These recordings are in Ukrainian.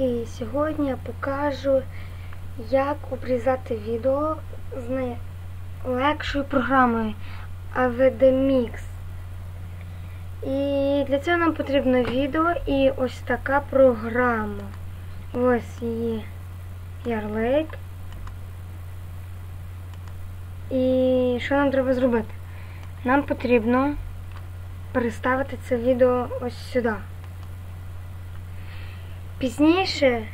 І сьогодні я покажу, як обрізати відео з найлегшою програмою AVD І для цього нам потрібно відео і ось така програма. Ось її ярлик. І що нам треба зробити? Нам потрібно переставити це відео ось сюди. Пізніше,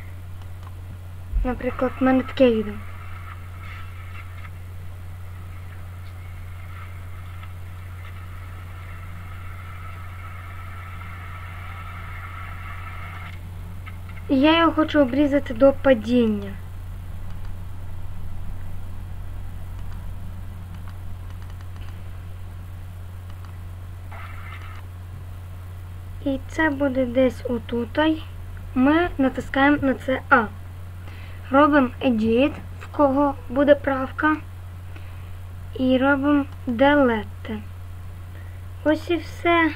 наприклад, в мене таке відео. І я його хочу обрізати до падіння. І це буде десь отутай. Ми натискаємо на це А. Робимо Edit, в кого буде правка. І робимо Delete. Ось і все.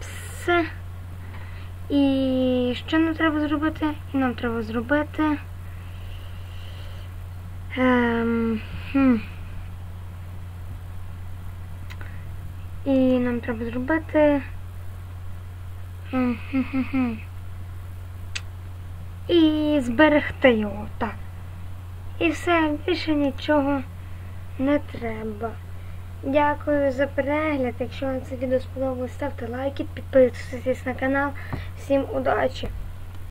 Все. І що нам треба зробити? І нам треба зробити. Ем. І нам треба зробити. І зберегти його, так. І все, більше нічого не треба. Дякую за перегляд. Якщо вам це відео сподобалось, ставте лайки, підписуйтесь на канал. Всім удачі!